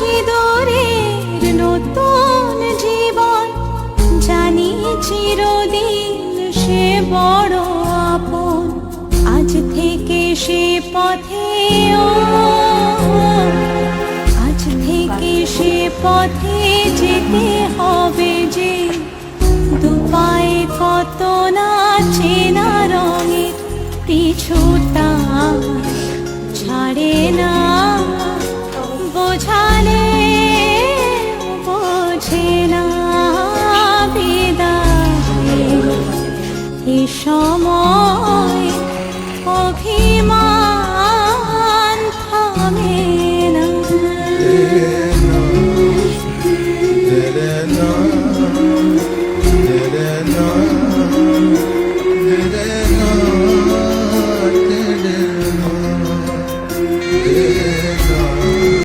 সিঁদুরের নতুন জীবন, জানি চিরদিন সে বড় আপন। আজ থেকে সে পথে আজ থেকে সে পথে যেতে